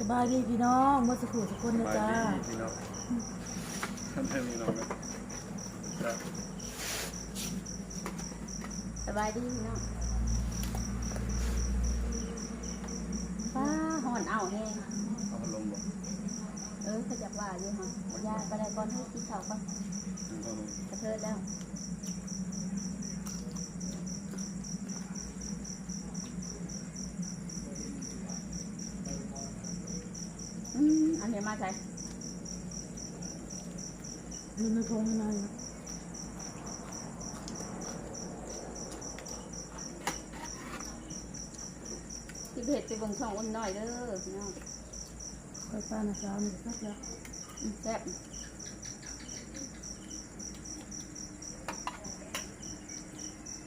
สบายดีพี่น้องเมื่อสักครู่สักคนสนะบายจ้าดีพี่น้องท่านพี่น้องนะจ้ะสบายดีพี่น้องป้าหอนเอาแห้งเอาพัดลมบอกเออเขาจะว่าอยู่ฮะยาไปได้ก่อนให้กินข้าวก่อนถึงพัดลมกระเทิดแล้วอื มอันนี้มาใส่มีในทงในที่เพจไปเบิ่งช่องอ้นน้อยเด้อพี่น้องคอยป้านะจ้ามีสักแล้วอืมแซ่บ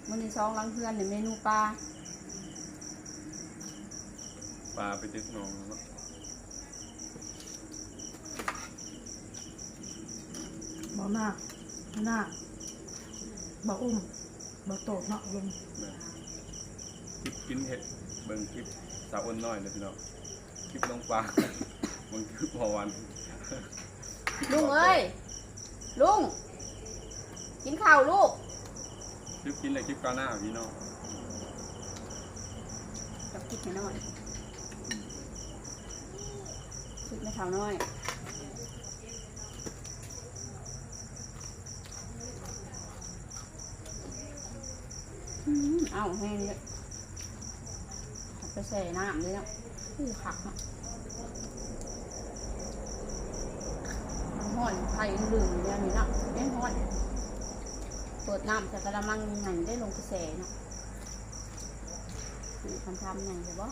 วันนี้สองหลังเพื่อนเนี่ยเมนูปลา ปลาไปตึกหนองเนา บอกหน้าหน้าบอกอุ้มบอกโตดเนาะลงนะคลิปกินเห็ดเบิ่งคลิปสาวอ้นน้อยเลยพี่น้องคลิปน้องปลาเบิ่งคลิปพอวันลุงเอ้ยลุงกินข้าวลูกคลิปกินเลยคลิปก้าวหน้าพี่น้องจับคิดให้หน่อยคิดไม่เท่าน้อย อืม เอาแห้งเลยไปใส่น้ำเลยเนาะอู้ขักเนาะห้อนไข่ลืมอย่างนี้เนาะแม่ห้อนเปิดน้ำใส่กระมังหนังได้ลงกระแสเนาะนี่ทำทำหนังใช่ปะ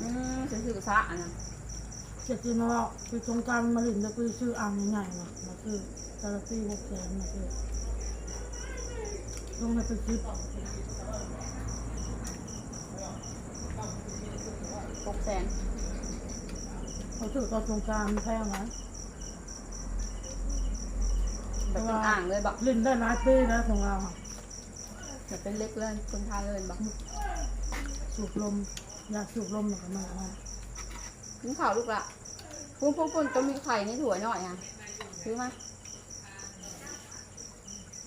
อืมจะซื้อกระซะอะนะเจ็ดจีนมาบอคือสงกรารมาลินแล้วคือชื่ออ่างใหญ่ๆมามาคือ จาราตี้หกแสนมาคือลงในเป็นคลิปหกแสนเขาถือตอนสงกรารแพงนะแบบเป็นอ่างเลยบอกลินได้หลายปีแล้วของเราอะแบบเป็นเล็กเลยคนทานเลยบอกสูบลมอยากสูบลมหน่อยก็มาเอากินข้าวลูกละพุ่นพุ่นพุ่นต้องมีไข่ในถ้วหน่อยอะซื้อมา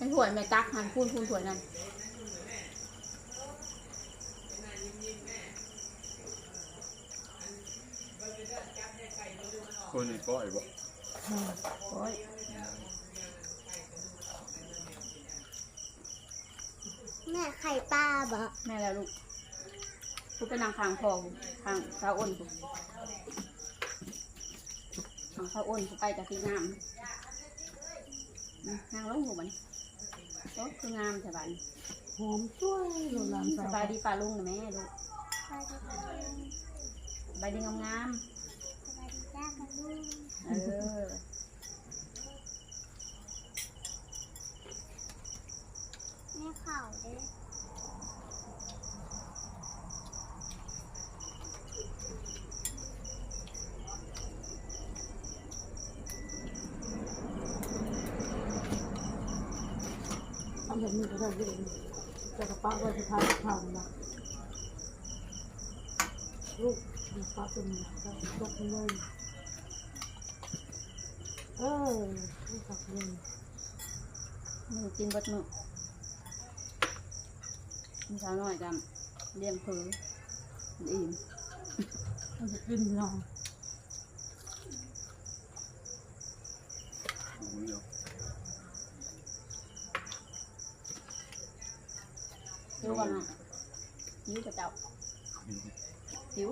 ในถ้วยไม่ตักหันพุ่นพุ่นถ้วยนั่นคนนี้ก้อยบ่อ่าโอ้ยแม่ไข่ปลาบ่แม่แล้วลูกพูดไปนางคางพอกูคางสาวอ้นกูคางสาวอ้นกูไปจากที่งามอืมนางลงหัวมัน โอ้คืองามใช่ป่ะหอมช่วยโรลานสสาบายดีป่าลุงนะแม่ลูกสบายดีค่ะลุงสบายดีงามสบายดีจ้าค่ะลุงๆเออแม่เข่าเด้ อทำแบบนี้ก็ได้เองแต่กระเป๋าไว้สุดท้ายก็ผ่านะลูกกระเป๋าเป็นแบบตกเลยเออลูกขับเลยมือกินเบดมือมีสาวน้อยกันเลี้ยงผืออิ่มมันจะกินน้อ หมูเดียว หิวก่ อนนะหิวกับเจ้าหิว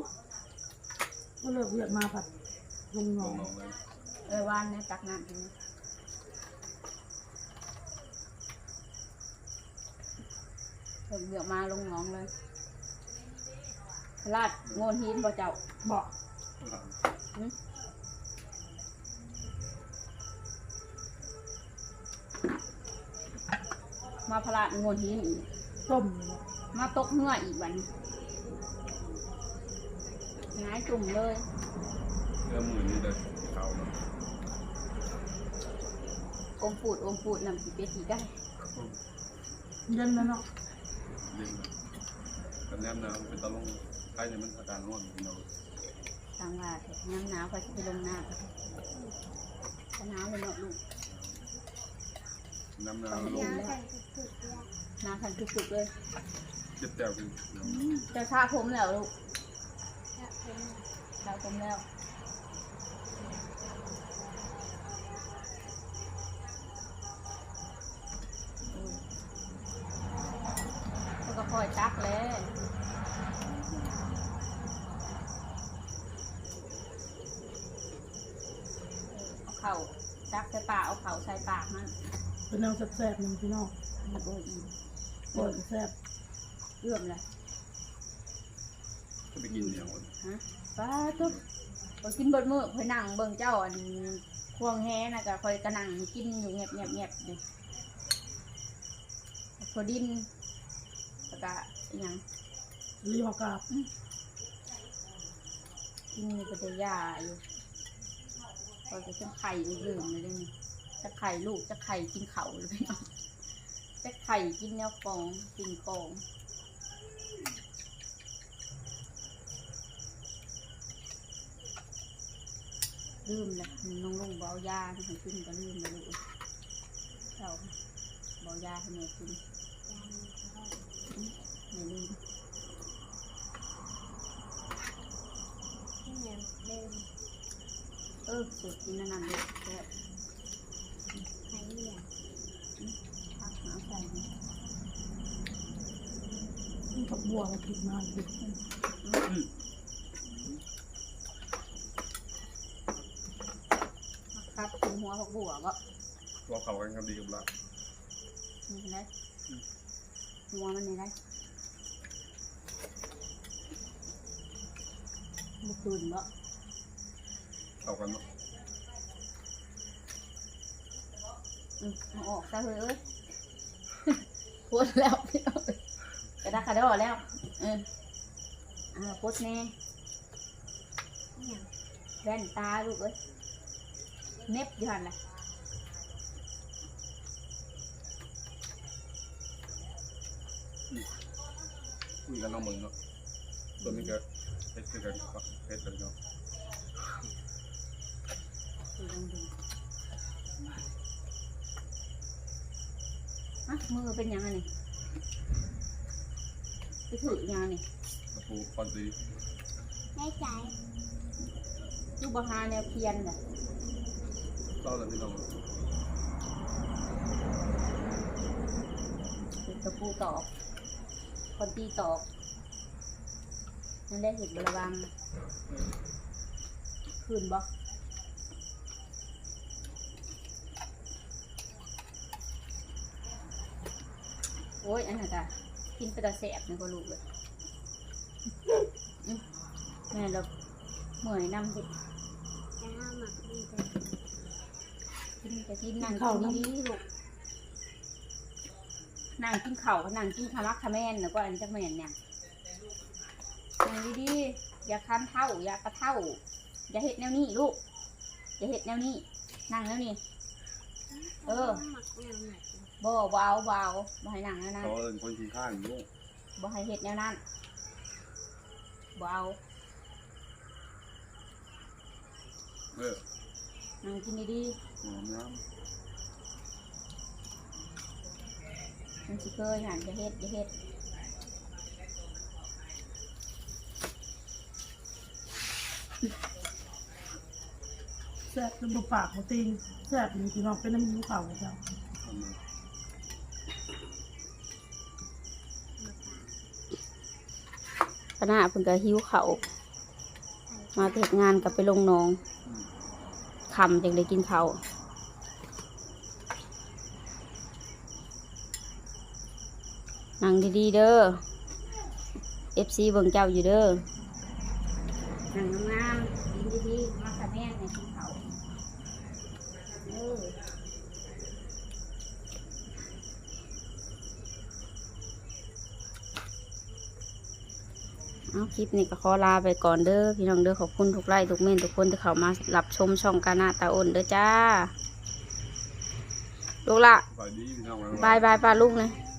ก็เลิกเรียกมาผัดลงหนลองงน้องเลยเออวานเนี่ยตักน้ำกินนะเพิ่มเหลือกมาลงหนองเลยพลาดโงนหินบ่เจ้าบอกมาพลาดโงนหินอีก ต้มมาตกเหืออีกวันหงายจุ่มเลยเนื้อหมูนี่เลยเขาเนาะอมปูดอมปูดนำสีเป็ดสีไก่เย็นแล้วเนาะเล่นกับแนมหนาวเป็นตะลงใครเนี่ยมันอาการร้อนพี่น้องทางว่าน้ำหนาวก็จะไปลงน้ำจะหนาวเลยเนาะลูกน้ำหนาวไปลเรียงนน้ำกันสุดๆเลยห นาวทันสุดๆเลยเจ็บแต้วกันจะชาผมแล้วลูกแล้วเป็นชาผมแล้วอืมแล้วก็คอยตักเลยเอาเข่าตักใส่ปากเอาเข่าใส่ปากมันเป็นแนวแซ่บๆหนึ่งพี่น้องโอ้ย อีเปิดแซ่บเอื้อมเลยก็ไปกินอย่างวันฮะป้าตุ๊บไปกินเบิดมือคอยนั่งเบิ่งเจ้าอันควงแฮนะก็คอยกระนั่งกินอยู่เงียบเงียบเงียบดิพอดินแล้วก็อิหยังรีบกราบกินอยู่ก็จะยาอยู่คอยจะเป็นไข่อยู่ลืมเลยเด้อนี่จะไข่ลูกจะไข่กินเขาเลยพี่น้องจะไข่กินแนวกองกินกองลืมเลยน้องลุงเอายาให้กินก็ลืมไปเลยเจ้าเอายาให้แม่กินไม่ลืมเออสุดกินนั่นๆเลยแซ่บ หายเหนียว ผักน้ำ ใส่นี่นี่กับบัวเราผิดมาผิดผักครับถึงหัวผักบัวก็ตัวเขากันครับดีกับเรานี่ไงหัวมันนี่ไงบุตุนบ่เขากันเนาะอืมเอาออกซะเฮ้ยเอ้ ยพูดแล้วพี่น้องกระดากกระดอแล้ว เอออ่าพูดแน่เหนียวแว่นตาลูกเอ้ยเน็บอยู่หันแหละคุยกันน้องมึงเนาะตัวนี้ก็เพชรคือกันครับเพชรกันเนาะ ดูล องดูอะมือเป็นยังไงนี่ไปถือยังไงนี่ตะปูคอนซีได้ใจลูกบาฮาแนวเพียนน่ะเล่าเลยพี่น้องติดตะปูตอกคนตีตอกนั่นได้เห็นบระวังคืนบ่ โอ้ยอันนั้นก็กินไปแตะแสบนี่ก็ลูกเลยอื้อแม่เราเหมื่อยน้ำดิจะห้ามหมักดีแต่กินจะกินนั่งกินดีๆลูกนั่งกินเข่าวก็นั่งกินขมักขะแม่นนะก็อันจักแม่นเนี่ยนั่งดีๆอย่าคันเท่า อย่ากระเท่า อย่าเห็ดแนวนี้ลูก อย่าเห็ดแนวนี้ นั่งแนวนี้เออ หมักแนวไหน บ่เบาเบาบ่ให้นั่งแนวนั้นเขาเอินคนขี้ข้างลูกบ่ให้เห็ดแนวนั้นบ่เอาเออนั่งกินดีหอมน้ๆมันสิเคยหันจะเห็ดจะเห็ดแซ่บจนบุปากเขาตีนแซ่บนี่พี่น้องเป็นน้ำยิ้วเข่าเจ้าำทำม คณะเพิ่นก็หิวเขามาเทศงานกับไปลงหนองคำจึงได้กินเขานั่งดีๆเด้อเอฟซีเบิ่งเจ้าอยู่เด้อนั่งงามๆกินดีๆมาค่ะแม่ให้กินเขาวเออ เอาคลิปนี้ก็ขอลาไปก่อนเด้อพี่น้องเด้อขอบคุณทุกไลค์ทุกเมนทุกคนที่เข้ามารับชมช่องกานาตาอ้นเด้อจ้า ลูกละสบายดีพี่น้องบายบายป้าลูกเลยบ